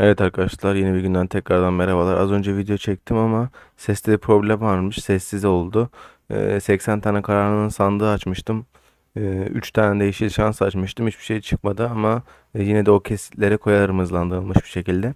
Evet arkadaşlar yeni bir günden tekrardan merhabalar. Az önce video çektim ama seste problem varmış. Sessiz oldu. Ee, 80 tane kararının sandığı açmıştım. Ee, 3 tane de yeşil şans açmıştım. Hiçbir şey çıkmadı ama e, yine de o kesitlere koyarım hızlandırılmış bir şekilde.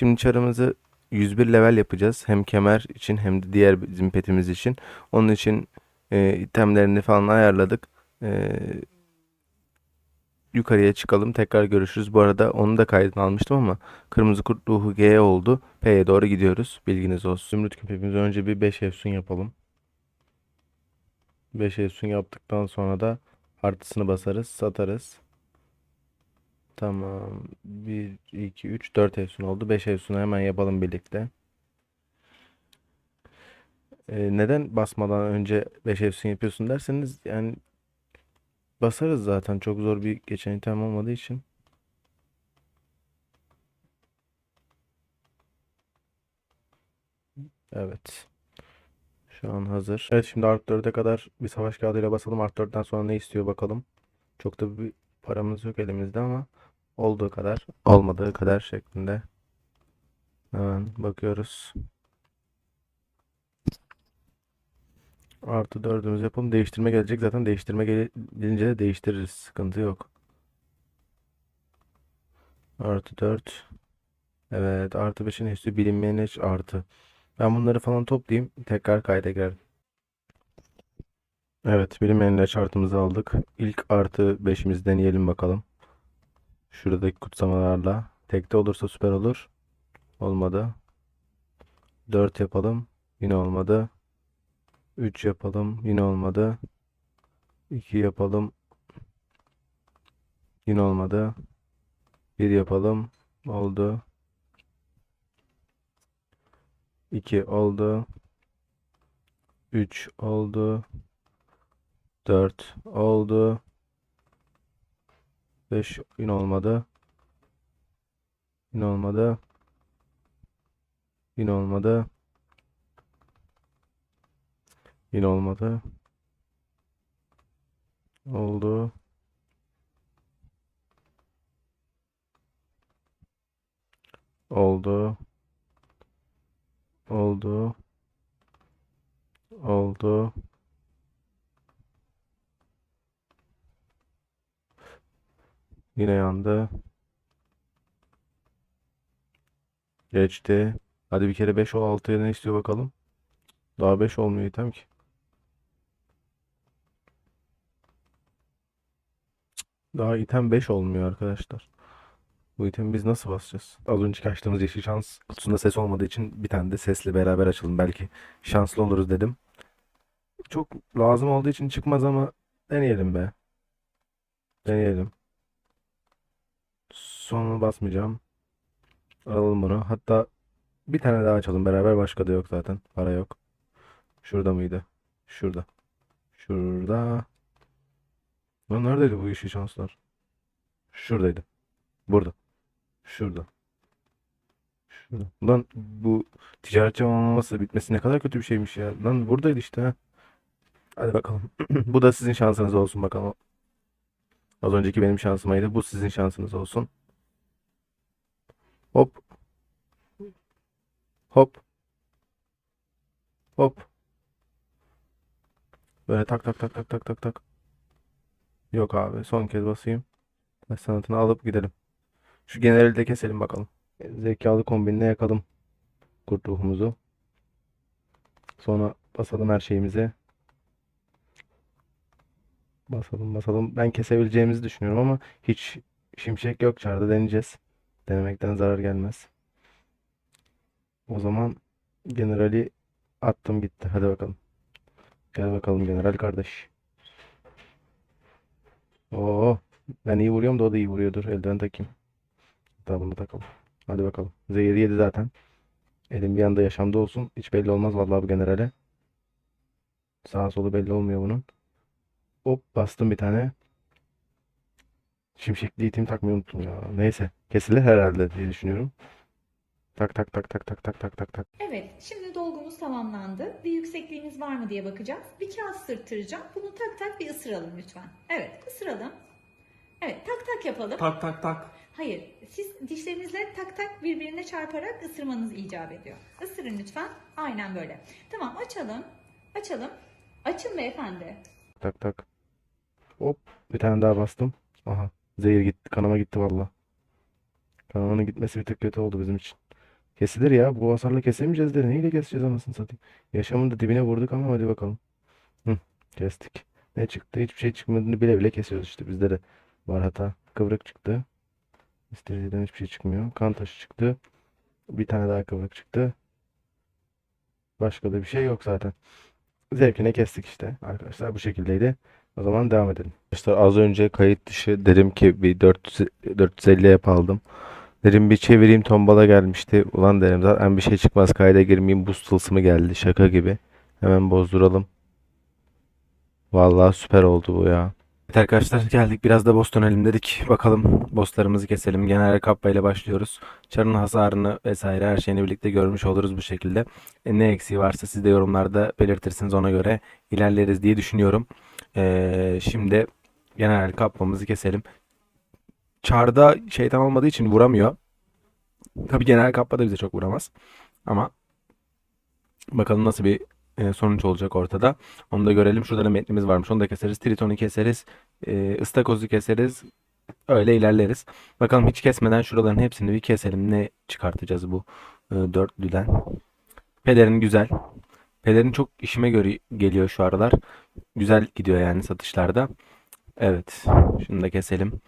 Şimdi çarımızı 101 level yapacağız. Hem kemer için hem de diğer bizim petimiz için. Onun için e, itemlerini falan ayarladık. E, yukarıya çıkalım. Tekrar görüşürüz. Bu arada onu da kaydını almıştım ama kırmızı kurt ruhu G oldu. P'ye doğru gidiyoruz. Bilginiz olsun. Zümrüt küpemizi önce bir 5 efsun yapalım. 5 efsun yaptıktan sonra da artısını basarız. Satarız. Tamam. 1, 2, 3, 4 efsun oldu. 5 efsunu hemen yapalım birlikte. Ee, neden basmadan önce 5 efsun yapıyorsun derseniz yani basarız zaten. Çok zor bir geçen item olmadığı için. Evet. Şu an hazır. Evet şimdi Art 4'e kadar bir savaş kağıdıyla basalım. Art 4'ten sonra ne istiyor bakalım. Çok da bir paramız yok elimizde ama olduğu kadar olmadığı kadar şeklinde. Hemen bakıyoruz. Artı dördümüz yapalım. Değiştirme gelecek. Zaten değiştirme gel- gelince de değiştiririz. Sıkıntı yok. Artı 4. Evet. Artı 5'in üstü bilinmeyen eş artı. Ben bunları falan toplayayım. Tekrar kayda girerim. Evet. Bilinmeyen eş artımızı aldık. İlk artı 5'imizi deneyelim bakalım. Şuradaki kutsamalarla. Tekte olursa süper olur. Olmadı. 4 yapalım. Yine olmadı. 3 yapalım. Yine olmadı. 2 yapalım. Yine olmadı. 1 yapalım. Oldu. 2 oldu. 3 oldu. 4 oldu. 5 yine olmadı. Yine olmadı. Yine olmadı. Yine olmadı. Oldu. Oldu. Oldu. Oldu. Yine yandı. Geçti. Hadi bir kere 5 ol 6'ya ne istiyor bakalım. Daha 5 olmuyor item ki. Daha item 5 olmuyor arkadaşlar. Bu itemi biz nasıl basacağız? Az önceki açtığımız yeşil şans kutusunda ses olmadığı için bir tane de sesle beraber açalım. Belki şanslı oluruz dedim. Çok lazım olduğu için çıkmaz ama deneyelim be. Deneyelim. Sonra basmayacağım. Alalım bunu. Hatta bir tane daha açalım beraber. Başka da yok zaten. Para yok. Şurada mıydı? Şurada. Şurada. Lan neredeydi bu yeşil şanslar? Şuradaydı. Burada. Şurada. Şurada. Lan bu ticaret cevablaması bitmesi ne kadar kötü bir şeymiş ya. Lan buradaydı işte. ha. Hadi bakalım. Bu da sizin şansınız olsun bakalım. Az önceki benim şansımaydı. Bu sizin şansınız olsun. Hop. Hop. Hop. Böyle tak tak tak tak tak tak tak. Yok abi. Son kez basayım. Sanatını alıp gidelim. Şu generali de keselim bakalım. Zekalı kombinle yakalım kurt ruhumuzu. Sonra basalım her şeyimize. Basalım basalım. Ben kesebileceğimizi düşünüyorum ama hiç şimşek yok çarda deneyeceğiz. Denemekten zarar gelmez. O zaman generali attım gitti. Hadi bakalım. Gel bakalım general kardeş. Oo, ben iyi vuruyorum da o da iyi vuruyordur. Eldiven takayım. Hatta bunu takalım. Hadi bakalım. Zehir yedi zaten. Elim bir anda yaşamda olsun. Hiç belli olmaz vallahi bu generale. Sağa solu belli olmuyor bunun. Hop bastım bir tane. Şimşekli itim takmayı unuttum ya. Neyse. Kesilir herhalde diye düşünüyorum. Tak tak tak tak tak tak tak tak tak. Evet, şimdi dolgumuz tamamlandı. Bir yüksekliğimiz var mı diye bakacağız. Bir kağıt sırttıracağım. Bunu tak tak bir ısıralım lütfen. Evet, ısıralım. Evet, tak tak yapalım. Tak tak tak. Hayır, siz dişlerinizle tak tak birbirine çarparak ısırmanız icap ediyor. Isırın lütfen. Aynen böyle. Tamam, açalım. Açalım. Açın beyefendi. Tak tak. Hop. Bir tane daha bastım. Aha. Zehir gitti. Kanama gitti valla. Kanamanın gitmesi bir tık kötü oldu bizim için. Kesilir ya. Bu hasarla kesemeyeceğiz de. Neyle keseceğiz anasını satayım. Yaşamın da dibine vurduk ama hadi bakalım. Hı, kestik. Ne çıktı? Hiçbir şey çıkmadığını bile bile kesiyoruz işte. Bizde de var hata. Kıvrık çıktı. İstediğinden hiçbir şey çıkmıyor. Kan taşı çıktı. Bir tane daha kıvrık çıktı. Başka da bir şey yok zaten. Zevkine kestik işte. Arkadaşlar bu şekildeydi. O zaman devam edelim. Arkadaşlar az önce kayıt dışı dedim ki bir 400, 450 yapalım. Dedim bir çevireyim tombala gelmişti. Ulan dedim zaten bir şey çıkmaz kayda girmeyeyim. Buz tılsımı geldi şaka gibi. Hemen bozduralım. Vallahi süper oldu bu ya. Evet arkadaşlar geldik biraz da boss dönelim dedik. Bakalım bosslarımızı keselim. Genel kappa ile başlıyoruz. Çarın hasarını vesaire her şeyini birlikte görmüş oluruz bu şekilde. E, ne eksiği varsa siz de yorumlarda belirtirsiniz ona göre ilerleriz diye düşünüyorum. Ee, şimdi genel kapmamızı keselim. Çarda şeytan olmadığı için vuramıyor. Tabii genel kappa da bize çok vuramaz. Ama bakalım nasıl bir e, sonuç olacak ortada. Onu da görelim. Şurada da metnimiz varmış. Onu da keseriz. Triton'u keseriz. E, ıstakozu keseriz. Öyle ilerleriz. Bakalım hiç kesmeden şuraların hepsini bir keselim. Ne çıkartacağız bu e, dörtlüden. Pelerin güzel. Pelerin çok işime göre geliyor şu aralar. Güzel gidiyor yani satışlarda. Evet. Şunu da keselim.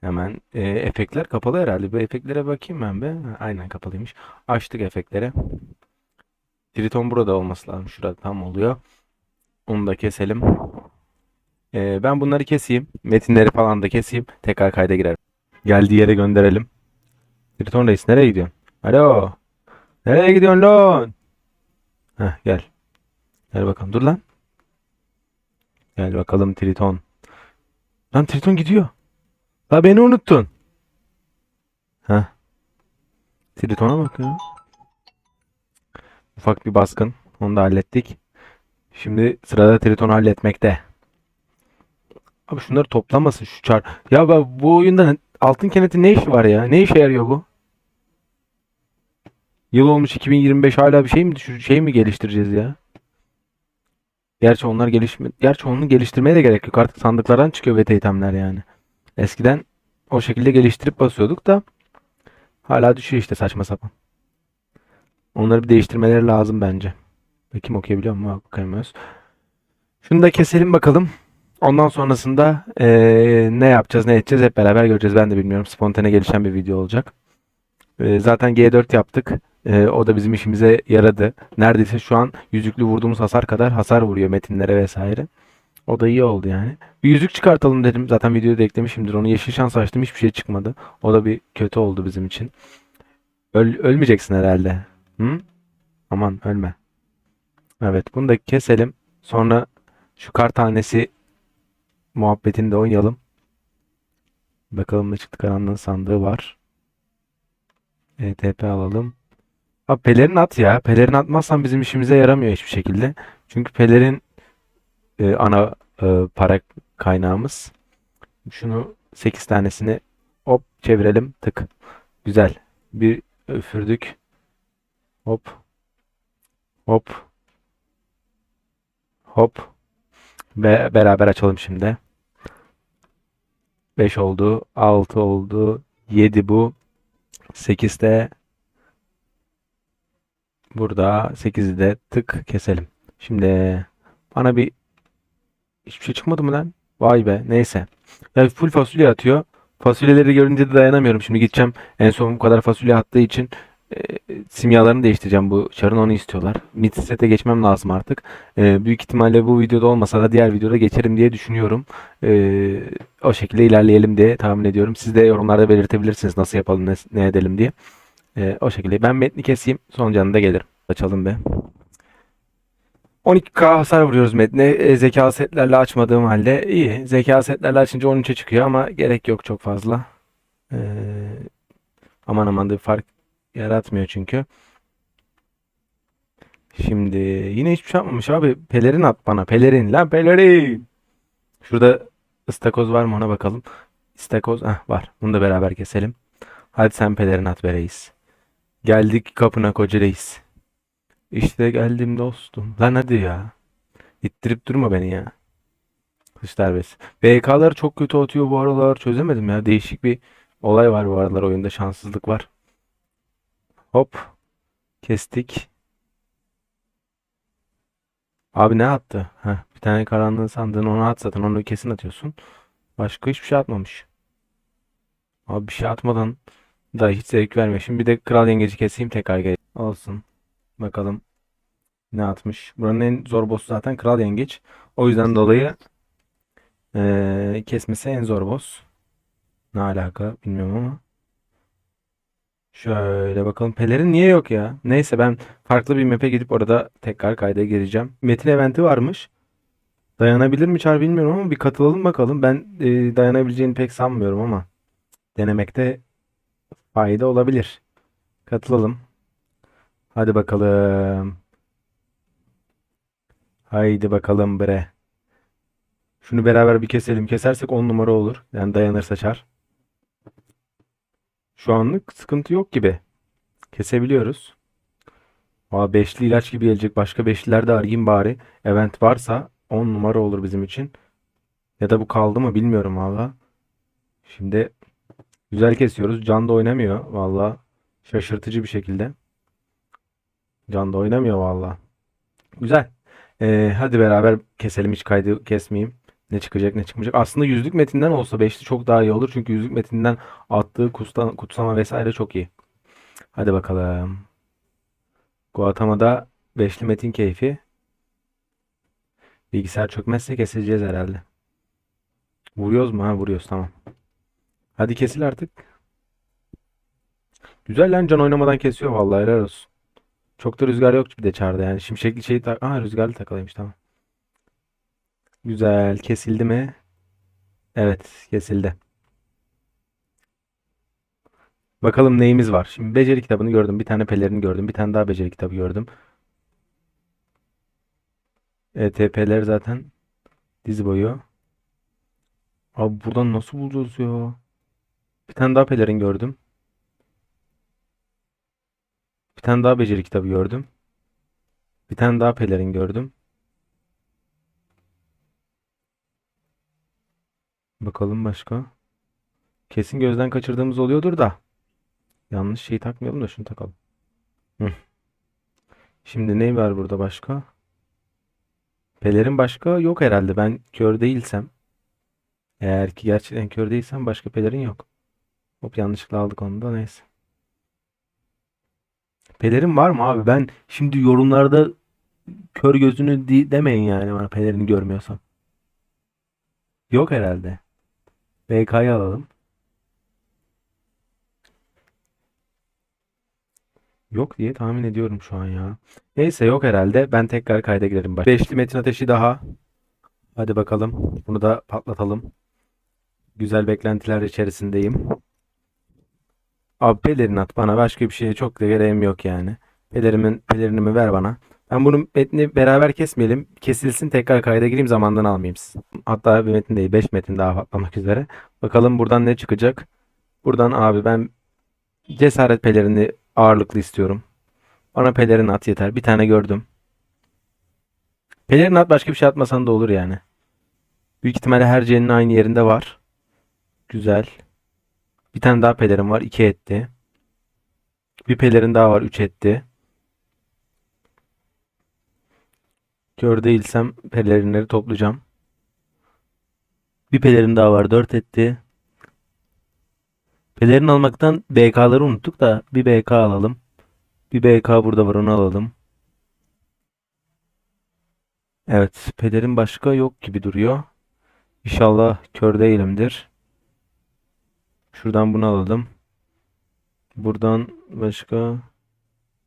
Hemen e, efektler kapalı herhalde. Bir efektlere bakayım ben be. Aynen kapalıymış. Açtık efektlere. Triton burada olması lazım. Şurada tam oluyor. Onu da keselim. E, ben bunları keseyim. Metinleri falan da keseyim. Tekrar kayda girer. Geldiği yere gönderelim. Triton Reis nereye gidiyorsun? Alo. Nereye gidiyorsun lan? Heh, gel. Gel bakalım. Dur lan. Gel bakalım Triton. Lan Triton gidiyor. La beni unuttun. Heh. Triton'a bak. Ufak bir baskın. Onu da hallettik. Şimdi sırada Triton'u halletmekte. Abi şunları toplamasın şu çar. Ya bu oyunda altın kenetin ne işi var ya? Ne işe yarıyor bu? Yıl olmuş 2025 hala bir şey mi düşür şey mi geliştireceğiz ya? Gerçi onlar gelişme Gerçi onu geliştirmeye de gerek yok. Artık sandıklardan çıkıyor beta itemler yani. Eskiden o şekilde geliştirip basıyorduk da hala düşüyor işte saçma sapan. Onları bir değiştirmeleri lazım bence. Bakayım okuyabiliyor mu? Okuyamıyoruz. Şunu da keselim bakalım. Ondan sonrasında eee, ne yapacağız, ne edeceğiz hep beraber göreceğiz. Ben de bilmiyorum. Spontane gelişen bir video olacak. Eee, zaten G4 yaptık. Eee, o da bizim işimize yaradı. Neredeyse şu an yüzüklü vurduğumuz hasar kadar hasar vuruyor metinlere vesaire. O da iyi oldu yani. Bir yüzük çıkartalım dedim. Zaten videoda da eklemişimdir. Onu yeşil şans açtım. Hiçbir şey çıkmadı. O da bir kötü oldu bizim için. Öl ölmeyeceksin herhalde. Hı? Aman ölme. Evet bunu da keselim. Sonra şu kar tanesi muhabbetini de oynayalım. Bakalım ne çıktı. Karanlığın sandığı var. ETP alalım. Abi pelerin at ya. Pelerin atmazsan bizim işimize yaramıyor hiçbir şekilde. Çünkü pelerin e, ana e, para kaynağımız. Şunu 8 tanesini hop çevirelim. Tık. Güzel. Bir üfürdük. Hop. Hop. Hop. Ve beraber açalım şimdi. 5 oldu. 6 oldu. 7 bu. 8 de burada. 8'i de tık keselim. Şimdi bana bir hiçbir şey çıkmadı mı lan? Vay be. Neyse. Ya full fasulye atıyor. Fasulyeleri görünce de dayanamıyorum. Şimdi gideceğim. En son bu kadar fasulye attığı için e, simyalarını değiştireceğim bu çarın. Onu istiyorlar. Mid sete geçmem lazım artık. E, büyük ihtimalle bu videoda olmasa da diğer videoda geçerim diye düşünüyorum. E, o şekilde ilerleyelim diye tahmin ediyorum. Siz de yorumlarda belirtebilirsiniz nasıl yapalım, ne, ne edelim diye. E, o şekilde. Ben metni keseyim. Son canında gelirim. Açalım be. 12K hasar vuruyoruz metne. E, zeka setlerle açmadığım halde iyi. Zeka setlerle açınca 13'e çıkıyor ama gerek yok çok fazla. E, aman aman da bir fark yaratmıyor çünkü. Şimdi yine hiçbir şey yapmamış abi. Pelerin at bana. Pelerin lan pelerin. Şurada ıstakoz var mı ona bakalım. İstakoz ah var. Bunu da beraber keselim. Hadi sen pelerin at be reis. Geldik kapına koca reis. İşte geldim dostum. Lan hadi ya. İttirip durma beni ya. Kış darbesi. BK'lar çok kötü atıyor bu aralar. Çözemedim ya. Değişik bir olay var bu aralar oyunda. Şanssızlık var. Hop. Kestik. Abi ne attı? Heh, bir tane karanlığın sandığını ona at zaten. Onu kesin atıyorsun. Başka hiçbir şey atmamış. Abi bir şey atmadan da hiç zevk vermiyor. Şimdi bir de kral yengeci keseyim tekrar gel. Olsun. Bakalım ne atmış. Buranın en zor boss'u zaten kral yengeç. O yüzden dolayı eee, kesmesi en zor boss. Ne alaka bilmiyorum ama. Şöyle bakalım. Pelerin niye yok ya? Neyse ben farklı bir map'e gidip orada tekrar kayda gireceğim. Metin eventi varmış. Dayanabilir mi Çar bilmiyorum ama bir katılalım bakalım. Ben e, dayanabileceğini pek sanmıyorum ama denemekte fayda olabilir. Katılalım. Hadi bakalım. Haydi bakalım bre. Şunu beraber bir keselim. Kesersek 10 numara olur. Yani dayanırsa Çar. Şu anlık sıkıntı yok gibi. Kesebiliyoruz. Aa, beşli ilaç gibi gelecek. Başka beşliler de arayayım bari. Event varsa 10 numara olur bizim için. Ya da bu kaldı mı bilmiyorum valla. Şimdi güzel kesiyoruz. Can da oynamıyor valla. Şaşırtıcı bir şekilde. Can da oynamıyor valla. Güzel. Ee, hadi beraber keselim. Hiç kaydı kesmeyeyim. Ne çıkacak ne çıkmayacak. Aslında yüzlük metinden olsa beşli çok daha iyi olur. Çünkü yüzlük metinden attığı kusta- kutsama vesaire çok iyi. Hadi bakalım. Guatemala beşli metin keyfi. Bilgisayar çökmezse keseceğiz herhalde. Vuruyoruz mu? Ha vuruyoruz tamam. Hadi kesil artık. Güzel lan can oynamadan kesiyor vallahi helal olsun. Çok da rüzgar yok bir de çarda yani. Şimşekli şeyi tak... Aha rüzgarlı takılıymış tamam. Güzel kesildi mi? Evet kesildi. Bakalım neyimiz var. Şimdi beceri kitabını gördüm. Bir tane pelerini gördüm. Bir tane daha beceri kitabı gördüm. ETP'ler zaten dizi boyu. Abi buradan nasıl bulacağız ya? Bir tane daha pelerin gördüm. Bir tane daha beceri kitabı gördüm. Bir tane daha pelerin gördüm. Bakalım başka. Kesin gözden kaçırdığımız oluyordur da. Yanlış şeyi takmayalım da şunu takalım. Şimdi ne var burada başka? Pelerin başka yok herhalde. Ben kör değilsem. Eğer ki gerçekten kör değilsem başka pelerin yok. Hop yanlışlıkla aldık onu da neyse. Pelerin var mı abi? Ben şimdi yorumlarda kör gözünü di- demeyin yani bana pelerini görmüyorsam. Yok herhalde. BK'yı alalım. Yok diye tahmin ediyorum şu an ya. Neyse yok herhalde. Ben tekrar kayda girerim. Baş- Beşli metin ateşi daha. Hadi bakalım. Bunu da patlatalım. Güzel beklentiler içerisindeyim. Abi pelerini at bana. Başka bir şeye çok da gereğim yok yani. Pelerimin, pelerinimi ver bana. Ben bunu metni beraber kesmeyelim. Kesilsin tekrar kayda gireyim zamandan almayayım siz. Hatta bir metin değil 5 metin daha patlamak üzere. Bakalım buradan ne çıkacak. Buradan abi ben cesaret pelerini ağırlıklı istiyorum. Bana pelerin at yeter. Bir tane gördüm. Pelerin at başka bir şey atmasan da olur yani. Büyük ihtimalle her C'nin aynı yerinde var. Güzel. Bir tane daha pelerin var. 2 etti. Bir pelerin daha var. 3 etti. Kör değilsem pelerinleri toplayacağım. Bir pelerin daha var. 4 etti. Pelerin almaktan BK'ları unuttuk da bir BK alalım. Bir BK burada var onu alalım. Evet, pelerin başka yok gibi duruyor. İnşallah kör değilimdir. Şuradan bunu alalım. Buradan başka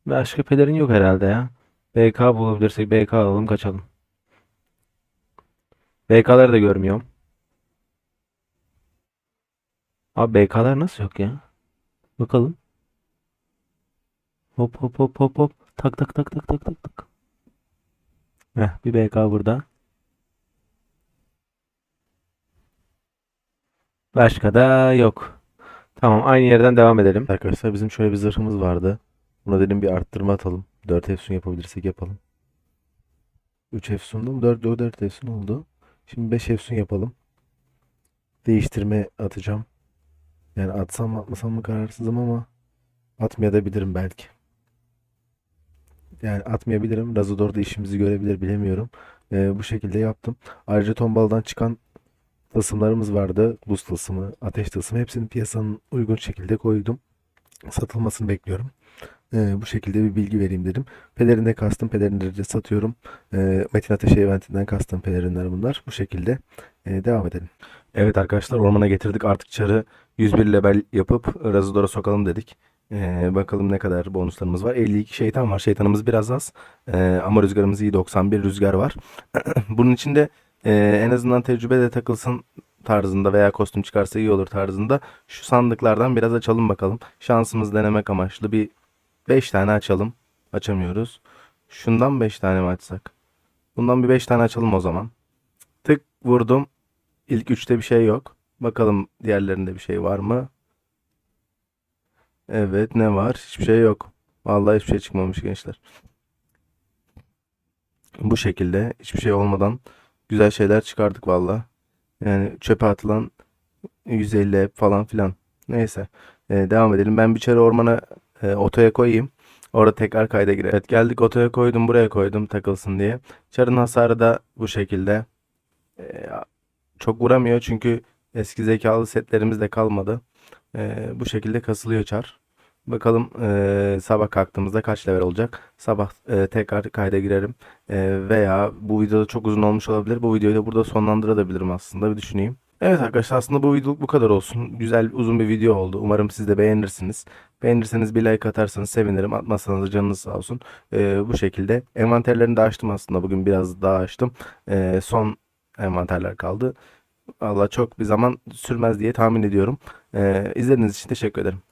başka pelerin yok herhalde ya. BK bulabilirsek BK alalım kaçalım. BK'ları da görmüyorum. Abi BK'lar nasıl yok ya? Bakalım. Hop hop hop hop hop. Tak tak tak tak tak tak tak. Heh, bir BK burada. Başka da yok. Tamam aynı yerden devam edelim. Arkadaşlar bizim şöyle bir zırhımız vardı. Buna dedim bir arttırma atalım. 4 efsun yapabilirsek yapalım. 3 efsundu mu? 4, 4 efsun oldu. Şimdi 5 efsun yapalım. Değiştirme atacağım. Yani atsam mı atmasam mı kararsızım ama atmayabilirim belki. Yani atmayabilirim. Razador'da işimizi görebilir bilemiyorum. Ee, bu şekilde yaptım. Ayrıca tombaldan çıkan tılsımlarımız vardı. Buz tılsımı, ateş tılsımı hepsini piyasanın uygun şekilde koydum. Satılmasını bekliyorum. Ee, bu şekilde bir bilgi vereyim dedim. Pelerinde kastım pelerinleri de satıyorum. Ee, Metin Ateşi eventinden kastım pelerinler bunlar. Bu şekilde ee, devam edelim. Evet arkadaşlar ormana getirdik. Artık çarı 101 level yapıp Razador'a sokalım dedik. Ee, bakalım ne kadar bonuslarımız var. 52 şeytan var. Şeytanımız biraz az. Ee, ama rüzgarımız iyi. 91 rüzgar var. Bunun için ee, en azından tecrübe de takılsın tarzında veya kostüm çıkarsa iyi olur tarzında şu sandıklardan biraz açalım bakalım. Şansımız denemek amaçlı bir 5 tane açalım. Açamıyoruz. Şundan 5 tane mi açsak? Bundan bir 5 tane açalım o zaman. Tık vurdum. İlk 3'te bir şey yok. Bakalım diğerlerinde bir şey var mı? Evet ne var? Hiçbir şey yok. Vallahi hiçbir şey çıkmamış gençler. Bu şekilde hiçbir şey olmadan güzel şeyler çıkardık valla. Yani çöpe atılan 150 hep falan filan. Neyse. Ee, devam edelim. Ben bir çare ormana e, otoya koyayım. Orada tekrar kayda girer. Evet geldik otoya koydum buraya koydum takılsın diye. Çarın hasarı da bu şekilde. Ee, çok vuramıyor çünkü eski zekalı setlerimiz de kalmadı. Ee, bu şekilde kasılıyor çar. Bakalım eee, sabah kalktığımızda kaç level olacak. Sabah eee, tekrar kayda girerim. Eee, veya bu videoda çok uzun olmuş olabilir. Bu videoyu da burada sonlandırabilirim aslında. Bir düşüneyim. Evet arkadaşlar aslında bu videoluk bu kadar olsun. Güzel uzun bir video oldu. Umarım siz de beğenirsiniz. Beğenirseniz bir like atarsanız sevinirim. Atmazsanız da canınız sağ olsun. Eee, bu şekilde. Envanterlerini de açtım aslında. Bugün biraz daha açtım. Eee, son envanterler kaldı. Valla çok bir zaman sürmez diye tahmin ediyorum. Eee izlediğiniz için teşekkür ederim.